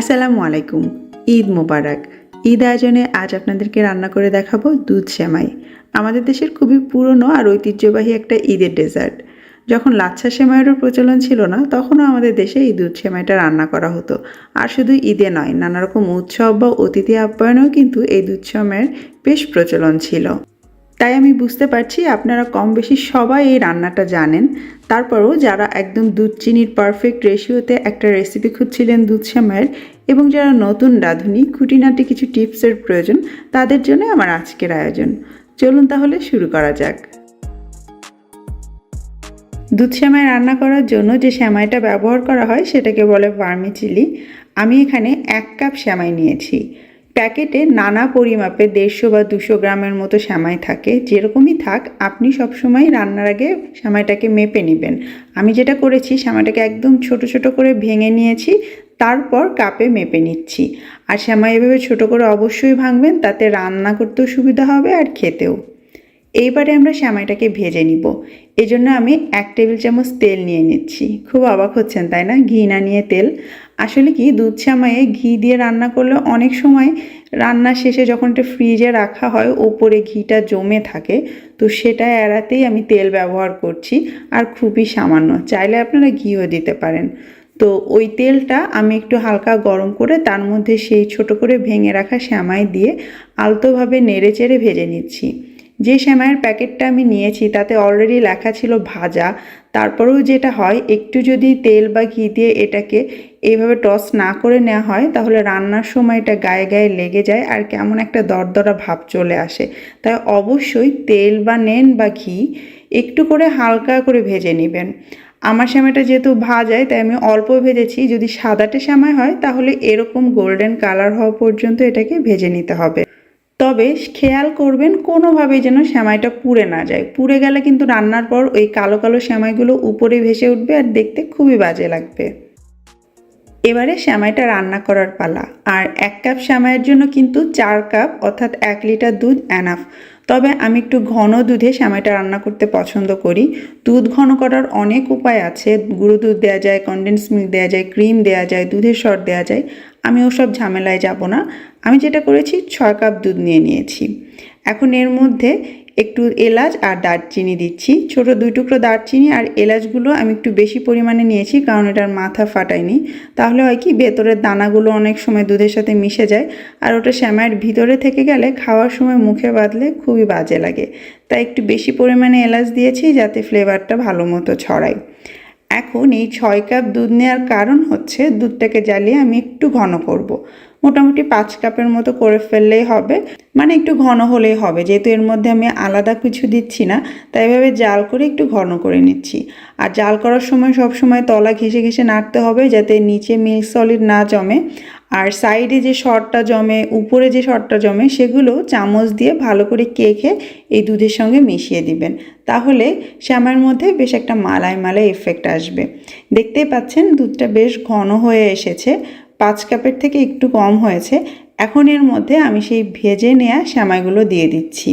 আসসালামু আলাইকুম, ঈদ মোবারক। ঈদ আয়োজনে আজ আপনাদেরকে রান্না করে দেখাবো দুধ সেমাই। আমাদের দেশের খুবই পুরনো আর ঐতিহ্যবাহী একটা ঈদের ডেজার্ট। যখন লাচ্ছা সেমাইয়েরও প্রচলন ছিল না, তখনও আমাদের দেশে এই দুধ সেমাইটা রান্না করা হতো। আর শুধু ঈদে নয় নানা রকম উৎসব বা অতিথি আপ্যায়নেও কিন্তু এই দুধ সেমাইয়ের বেশ প্রচলন ছিল। তাই আমি বুঝতে পারছি আপনারা কম বেশি সবাই এই রান্নাটা জানেন। তারপরও যারা একদম দুধ চিনির পারফেক্ট রেশিওতে একটা রেসিপি খুঁজছিলেন দুধ শ্যামায়ের এবং যারা নতুন রাঁধুনি, খুঁটিনাটি কিছু টিপসের প্রয়োজন, তাদের জন্য আমার আজকের আয়োজন। চলুন তাহলে শুরু করা যাক। দুধ শ্যামাই রান্না করার জন্য যে শ্যামাইটা ব্যবহার করা হয়, সেটাকে বলে ভার্মিচিলি আমি এখানে এক কাপ শ্যামাই নিয়েছি। প্যাকেটে নানা পরিমাপে দেড়শো বা দুশো গ্রামের মতো শ্যামাই থাকে। যেরকমই থাক, আপনি সবসময় রান্নার আগে শ্যামাইটাকে মেপে নেবেন। আমি যেটা করেছি, শ্যামাইটাকে একদম ছোট ছোট করে ভেঙে নিয়েছি, তারপর কাপে মেপে নিচ্ছি। আর শ্যামাই এভাবে ছোটো করে অবশ্যই ভাঙবেন, তাতে রান্না করতেও সুবিধা হবে আর খেতেও। এইবারে আমরা শ্যামাইটাকে ভেজে নিব। এজন্য আমি এক টেবিল চামচ তেল নিয়ে নিচ্ছি। খুব অবাক হচ্ছেন, তাই না? ঘি না নিয়ে তেল। আসলে কি, দুধ শ্যামাইয়ে ঘি দিয়ে রান্না করলে অনেক সময় রান্না শেষে যখন এটা ফ্রিজে রাখা হয়, ওপরে ঘিটা জমে থাকে, তো সেটা এড়াতেই আমি তেল ব্যবহার করছি, আর খুবই সামান্য। চাইলে আপনারা ঘিও দিতে পারেন। তো ওই তেলটা আমি একটু হালকা গরম করে তার মধ্যে সেই ছোট করে ভেঙে রাখা শ্যামাই দিয়ে আলতোভাবে নেড়ে চেড়ে ভেজে নিচ্ছি। যে শ্যামাইয়ের প্যাকেটটা আমি নিয়েছি, তাতে অলরেডি লেখা ছিল ভাজা। তারপরেও যেটা হয়, একটু যদি তেল বা ঘি দিয়ে এটাকে এইভাবে টস না করে নেওয়া হয়, তাহলে রান্নার সময় এটা গায়ে গায়ে লেগে যায় আর কেমন একটা দরদরা ভাব চলে আসে। তাই অবশ্যই তেল বা নেন বা ঘি একটু করে হালকা করে ভেজে নেবেন। আমার শ্যামাইটা যেহেতু ভাজায়, তাই আমি অল্প ভেজেছি। যদি সাদাটে শ্যামাই হয়, তাহলে এরকম গোল্ডেন কালার হওয়া পর্যন্ত এটাকে ভেজে নিতে হবে। তবে খেয়াল করবেন কোনোভাবেই যেন শ্যামাইটা পুড়ে না যায়। পুড়ে গেলে কিন্তু রান্নার পর ওই কালো কালো শ্যামাইগুলো উপরে ভেসে উঠবে আর দেখতে খুবই বাজে লাগবে। এবারে শ্যামাইটা রান্না করার পালা। আর এক কাপ শ্যামাইয়ের জন্য কিন্তু চার কাপ, অর্থাৎ এক লিটার দুধ অ্যানাফ তবে আমি একটু ঘন দুধে শ্যামাইটা রান্না করতে পছন্দ করি। দুধ ঘন করার অনেক উপায় আছে। গুঁড়ো দুধ দেওয়া যায় কনডেন্স মিল্ক দেওয়া যায় ক্রিম দেওয়া যায়, দুধের সর দেওয়া যায়। আমি ওসব ঝামেলায় যাব না। আমি যেটা করেছি, ছয় কাপ দুধ নিয়ে নিয়েছি। এখন এর মধ্যে একটু এলাচ আর দারচিনি দিচ্ছি। ছোট দুই টুকরো দারচিনি আর এলাচগুলো আমি একটু বেশি পরিমাণে নিয়েছি, কারণ এটার মাথা ফাটায়নি। তাহলে হয় কি, ভেতরের দানাগুলো অনেক সময় দুধের সাথে মিশে যায় আর ওটা শ্যামায়ের ভিতরে থেকে গেলে খাওয়ার সময় মুখে বাঁধলে খুবই বাজে লাগে। তাই একটু বেশি পরিমাণে এলাচ দিয়েছি যাতে ফ্লেভারটা ভালো মতো ছড়ায়। এখন এই ছয় কাপ দুধ নেওয়ার কারণ হচ্ছে দুধটাকে জ্বালিয়ে আমি একটু ঘন করব। মোটামুটি পাঁচ কাপের মতো করে ফেললেই হবে। মানে একটু ঘন হলেই হবে। যেহেতু এর মধ্যে আমি আলাদা কিছু দিচ্ছি না, তাই এভাবে জাল করে একটু ঘন করে নিচ্ছি। আর জাল করার সময় সব সময় তলা ঘেসে ঘেসে নাড়তে হবে যাতে নিচে মিল্ক সলিড না জমে। আর সাইডে যে শর্টটা জমে, উপরে যে শর্টটা জমে, সেগুলো চামচ দিয়ে ভালো করে কেখে এই দুধের সঙ্গে মিশিয়ে দিবেন। তাহলে শ্যামার মধ্যে বেশ একটা মালাই মালাই এফেক্ট আসবে। দেখতেই পাচ্ছেন দুধটা বেশ ঘন হয়ে এসেছে। পাঁচ কাপের থেকে একটু কম হয়েছে, এখন এর মধ্যে আমি সেই ভেজে নেয়া শ্যামাইগুলো দিয়ে দিচ্ছি।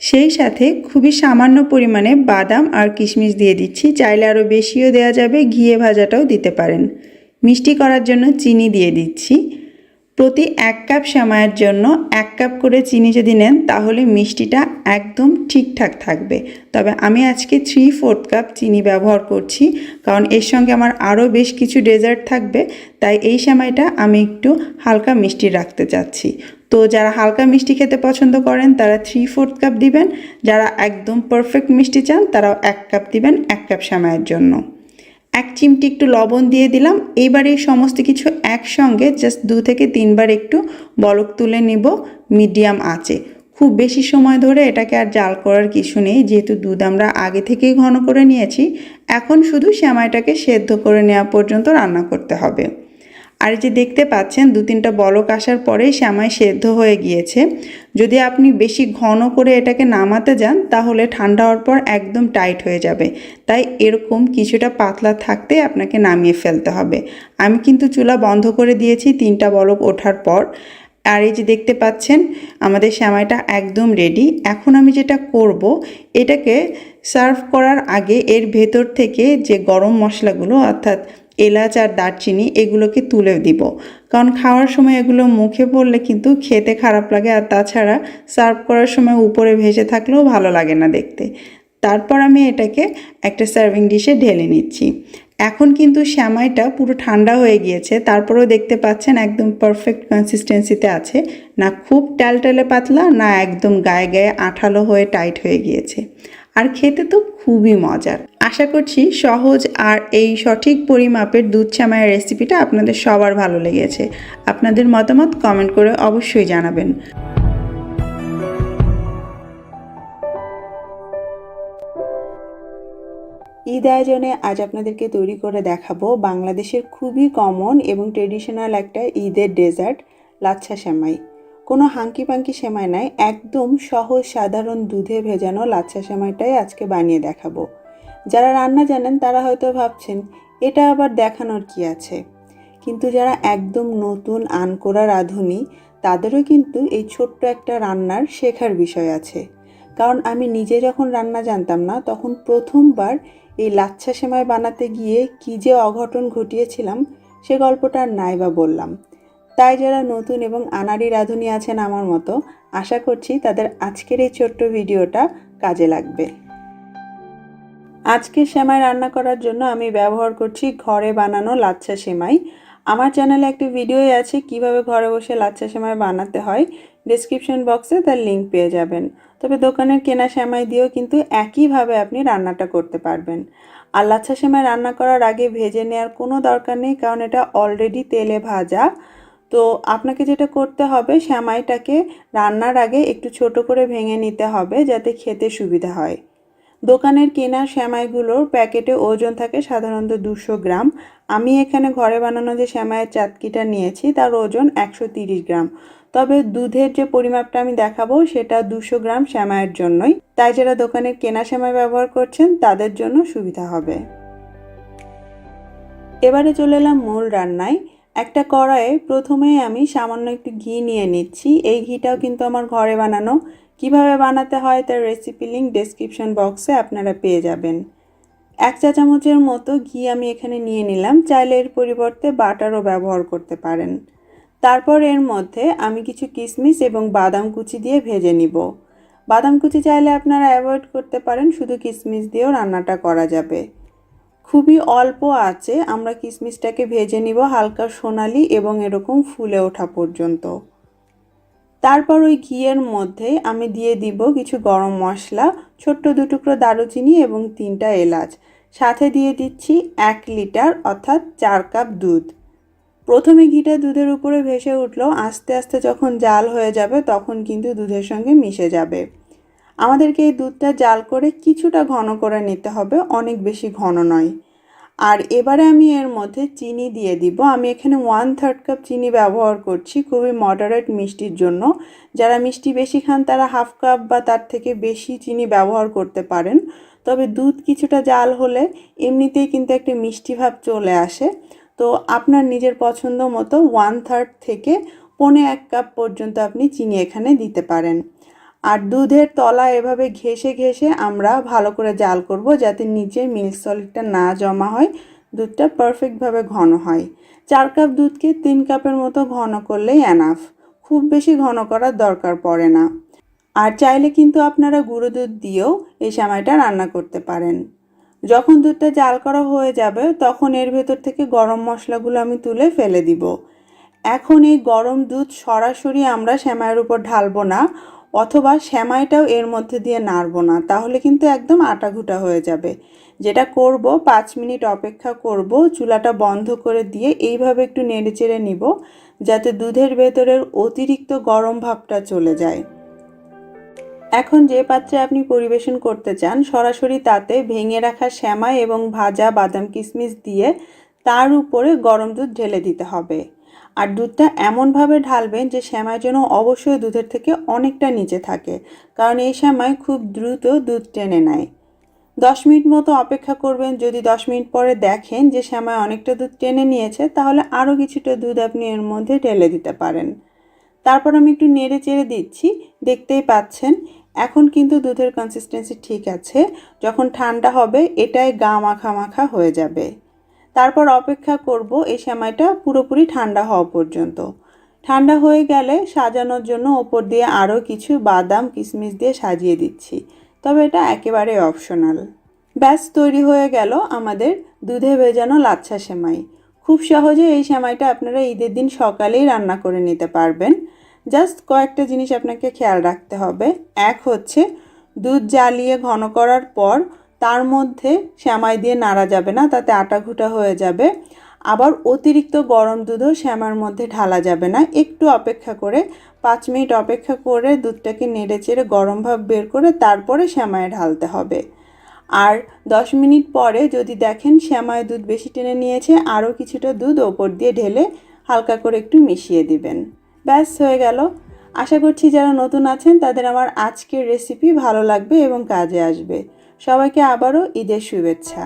সেই সাথে খুবই সামান্য পরিমাণে বাদাম আর কিশমিশ দিয়ে দিচ্ছি, চাইলে আরও বেশিও দেওয়া যাবে, ঘিয়ে ভাজাটাও দিতে পারেন। মিষ্টি করার জন্য চিনি দিয়ে দিচ্ছি। প্রতি এক কাপ শ্যামাইয়ের জন্য এক কাপ করে চিনি যদি নেন, তাহলে মিষ্টিটা একদম ঠিকঠাক থাকবে। তবে আমি আজকে থ্রি ফোর্থ কাপ চিনি ব্যবহার করছি, কারণ এর সঙ্গে আমার আরও বেশ কিছু ডেজার্ট থাকবে, তাই এই শ্যামাইটা আমি একটু হালকা মিষ্টি রাখতে চাচ্ছি। তো যারা হালকা মিষ্টি খেতে পছন্দ করেন, তারা থ্রি ফোর্থ কাপ দিবেন, যারা একদম পারফেক্ট মিষ্টি চান, তারাও এক কাপ দিবেন এক কাপ শ্যামাইয়ের জন্য। এক চিমটি একটু লবণ দিয়ে দিলাম। এইবার এই সমস্ত কিছু একসঙ্গে জাস্ট দু থেকে তিনবার একটু বলক তুলে নিব মিডিয়াম আঁচে। খুব বেশি সময় ধরে এটাকে আর জাল করার কিছু নেই, যেহেতু দুধ আমরা আগে থেকেই ঘন করে নিয়েছি। এখন শুধু শ্যামাইটাকে সেদ্ধ করে নেওয়া পর্যন্ত রান্না করতে হবে। আর যে দেখতে পাচ্ছেন, দু তিনটা বলক আসার পরেই শ্যামাই সেদ্ধ হয়ে গিয়েছে। যদি আপনি বেশি ঘন করে এটাকে নামাতে যান, তাহলে ঠান্ডা হওয়ার পর একদম টাইট হয়ে যাবে। তাই এরকম কিছুটা পাতলা থাকতে আপনাকে নামিয়ে ফেলতে হবে। আমি কিন্তু চুলা বন্ধ করে দিয়েছি তিনটা বলক ওঠার পর। আর এই যে দেখতে পাচ্ছেন, আমাদের শ্যামাইটা একদম রেডি এখন আমি যেটা করব, এটাকে সার্ভ করার আগে এর ভেতর থেকে যে গরম মশলাগুলো, অর্থাৎ এলাচ আর দারচিনি এগুলোকে তুলে দিব। কারণ খাওয়ার সময় এগুলো মুখে পড়লে কিন্তু খেতে খারাপ লাগে আর তাছাড়া সার্ভ করার সময় উপরে ভেসে থাকলেও ভালো লাগে না দেখতে। তারপর আমি এটাকে একটা সার্ভিং ডিশে ঢেলে নিচ্ছি। এখন কিন্তু শ্যামাইটা পুরো ঠান্ডা হয়ে গিয়েছে, তারপরেও দেখতে পাচ্ছেন একদম পারফেক্ট কনসিস্টেন্সিতে আছে। না খুব টালটালে পাতলা, না একদম গায়ে গায়ে আঠালো হয়ে টাইট হয়ে গিয়েছে। আর খেতে তো খুবই মজার। আশা করছি সহজ আর এই সঠিক পরিমাপের দুধ শ্যামাইয়ের রেসিপিটা আপনাদের সবার ভালো লেগেছে। আপনাদের মতামত কমেন্ট করে অবশ্যই জানাবেন। ঈদ আয়োজনে আজ আপনাদেরকে তৈরি করে দেখাবো বাংলাদেশের খুবই কমন এবং ট্রেডিশনাল একটা ঈদের ডেজার্ট লাচ্ছা সেমাই। কোনো হাঙ্কি পাঙ্কি সেমাই নাই, একদম সহজ সাধারণ দুধে ভেজানো লাচ্ছা সেমাইটাই আজকে বানিয়ে দেখাবো। যারা রান্না জানেন তারা হয়তো ভাবছেন, এটা আবার দেখানোর কি আছে? কিন্তু যারা একদম নতুন আনকোরা রাঁধুনি, তাদেরও কিন্তু এই ছোট্ট একটা রান্নার শেখার বিষয় আছে। কারণ আমি নিজে যখন রান্না জানতাম না, তখন প্রথমবার এই লাচ্ছা সেমাই বানাতে গিয়ে কী যে অঘটন ঘটিয়েছিলাম, সে গল্পটা নাই বা বললাম। তাই যারা নতুন এবং আনাড়ি রাঁধুনি আছেন আমার মতো, আশা করছি তাদের আজকের এই ছোট্ট ভিডিওটা কাজে লাগবে। আজকে সেমাই রান্না করার জন্য আমি ব্যবহার করছি ঘরে বানানো লাচ্ছা সেমাই। আমার চ্যানেলে একটি ভিডিওই আছে, কীভাবে ঘরে বসে লাচ্ছা সেমাই বানাতে হয়। ডিসক্রিপশন বক্সে তার লিঙ্ক পেয়ে যাবেন। তবে দোকানের কেনা সেমাই দিয়েও কিন্তু একইভাবে আপনি রান্নাটা করতে পারবেন। আর লাচ্ছা সেমাই রান্না করার আগে ভেজে নেওয়ার কোনো দরকার নেই, কারণ এটা অলরেডি তেলে ভাজা। তো আপনাকে যেটা করতে হবে সেমাইটাকে রান্নার আগে একটু ছোট করে ভেঙে নিতে হবে যাতে খেতে সুবিধা হয়। দোকানের কেনা শ্যামাইগুলোর প্যাকেটে ওজন থাকে সাধারণত দুশো গ্রাম। আমি এখানে ঘরে বানানো যে শ্যামাইয়ের চাতকিটা নিয়েছি, তার ওজন একশো গ্রাম। তবে দুধের যে পরিমাপটা আমি দেখাবো, সেটা দুশো গ্রাম শ্যামাইয়ের জন্যই। তাই যারা দোকানের কেনা শ্যামাই ব্যবহার করছেন, তাদের জন্য সুবিধা হবে। এবারে চলে এলাম মূল রান্নায়। একটা কড়াইয়ে প্রথমেই আমি সামান্য একটু ঘি নিয়ে নিচ্ছি। এই ঘিটাও কিন্তু আমার ঘরে বানানো। কীভাবে বানাতে হয় তার রেসিপি লিঙ্ক ডেসক্রিপশন বক্সে আপনারা পেয়ে যাবেন। এক চা চামচের মতো ঘি আমি এখানে নিয়ে নিলাম। চাইলে এর পরিবর্তে বাটারও ব্যবহার করতে পারেন। তারপর এর মধ্যে আমি কিছু কিশমিশ এবং বাদাম কুচি দিয়ে ভেজে নিব। বাদাম কুচি চাইলে আপনারা অ্যাভয়েড করতে পারেন। শুধু কিশমিশ দিয়েও রান্নাটা করা যাবে। খুবই অল্প আছে। আমরা কিশমিশটাকে ভেজে নিব হালকা সোনালি এবং এরকম ফুলে ওঠা পর্যন্ত। তারপর ওই ঘিয়ের মধ্যে আমি দিয়ে দিব কিছু গরম মশলা, ছোট্ট দুটুকরো দারুচিনি এবং তিনটা এলাচ। সাথে দিয়ে দিচ্ছি এক লিটার অর্থাৎ চার কাপ দুধ। প্রথমে ঘিটা দুধের উপরে ভেসে উঠল, আস্তে আস্তে যখন জাল হয়ে যাবে তখন কিন্তু দুধের সঙ্গে মিশে যাবে। আমাদেরকে এই দুধটা জাল করে কিছুটা ঘন করে নিতে হবে, অনেক বেশি ঘন নয়। আর এবারে আমি এর মধ্যে চিনি দিয়ে দিব। আমি এখানে ওয়ান থার্ড কাপ চিনি ব্যবহার করছি খুবই মডারেট মিষ্টির জন্য। যারা মিষ্টি বেশি খান, তারা হাফ কাপ বা তার থেকে বেশি চিনি ব্যবহার করতে পারেন। তবে দুধ কিছুটা জাল হলে এমনিতেই কিন্তু একটা মিষ্টি ভাব চলে আসে। তো আপনার নিজের পছন্দ মতো ওয়ান থার্ড থেকে পনে এক কাপ পর্যন্ত আপনি চিনি এখানে দিতে পারেন। আর দুধের তলা এভাবে ঘেসে ঘেসে আমরা ভালো করে জাল করব যাতে নিচে মিল্ক সলিডটা না জমা হয়, দুধটা পারফেক্টভাবে ঘন হয়। চার কাপ দুধকে তিন কাপের মতো ঘন করলেই অ্যানাফ খুব বেশি ঘন করার দরকার পড়ে না। আর চাইলে কিন্তু আপনারা গুঁড়ো দুধ দিয়েও এই সময়টা রান্না করতে পারেন। যখন দুধটা জাল করা হয়ে যাবে, তখন এর ভেতর থেকে গরম মশলাগুলো আমি তুলে ফেলে দিব। এখন এই গরম দুধ সরাসরি আমরা শ্যামাইয়ের উপর ঢালবো না অথবা শ্যামাইটাও এর মধ্যে দিয়ে নাড়বো না, তাহলে কিন্তু একদম আটাঘুটা হয়ে যাবে। যেটা করব, পাঁচ মিনিট অপেক্ষা করব, চুলাটা বন্ধ করে দিয়ে এইভাবে একটু নেড়ে চেড়ে নিব, যাতে দুধের ভেতরের অতিরিক্ত গরম ভাবটা চলে যায়। এখন যে পাত্রে আপনি পরিবেশন করতে চান, সরাসরি তাতে ভেঙে রাখা শ্যামাই এবং ভাজা বাদাম কিশমিশ দিয়ে তার উপরে গরম দুধ ঢেলে দিতে হবে। আর দুধটা এমনভাবে ঢালবেন যে শ্যামাই যেন অবশ্যই দুধের থেকে অনেকটা নিচে থাকে, কারণ এই শ্যামাই খুব দ্রুত দুধ টেনে নেয়। দশ মিনিট মতো অপেক্ষা করবেন, যদি দশ মিনিট পরে দেখেন যে শ্যামাই অনেকটা দুধ টেনে নিয়েছে, তাহলে আরও কিছুটা দুধ আপনি এর মধ্যে ঢেলে দিতে পারেন। তারপর আমি একটু নেড়ে চেড়ে দিচ্ছি, দেখতেই পাচ্ছেন, এখন কিন্তু দুধের কনসিস্টেন্সি ঠিক আছে, যখন ঠান্ডা হবে এটাই গা মাখা মাখা হয়ে যাবে। তারপর অপেক্ষা করব এই সেমাইটা পুরোপুরি ঠান্ডা হওয়া পর্যন্ত। ঠান্ডা হয়ে গেলে সাজানোর জন্য ওপর দিয়ে আরও কিছু বাদাম কিশমিশ দিয়ে সাজিয়ে দিচ্ছি। তবে এটা একেবারে অপশনাল ব্যাস, তৈরি হয়ে গেল আমাদের দুধে ভেজানো লাচ্ছা সেমাই। খুব সহজে এই সেমাইটা আপনারা ঈদের দিন সকালেই রান্না করে নিতে পারবেন। জাস্ট কয়েকটা জিনিস আপনাকে খেয়াল রাখতে হবে। এক হচ্ছে, দুধ জ্বালিয়ে ঘন করার পর তার মধ্যে শ্যামাই দিয়ে নাড়া যাবে না, তাতে আটা ঘুটা হয়ে যাবে। আবার অতিরিক্ত গরম দুধও শ্যামার মধ্যে ঢালা যাবে না। একটু অপেক্ষা করে, পাঁচ মিনিট অপেক্ষা করে দুধটাকে নেড়ে চেড়ে গরম ভাব বের করে তারপরে শ্যামায় ঢালতে হবে। আর দশ মিনিট পরে যদি দেখেন শ্যামায় দুধ বেশি টেনে নিয়েছে, আরও কিছুটা দুধ ওপর দিয়ে ঢেলে হালকা করে একটু মিশিয়ে দিবেন। ব্যাস, হয়ে গেল। আশা করছি যারা নতুন আছেন, তাদের আমার আজকের রেসিপি ভালো লাগবে এবং কাজে আসবে। সবাইকে আবারও ঈদের শুভেচ্ছা।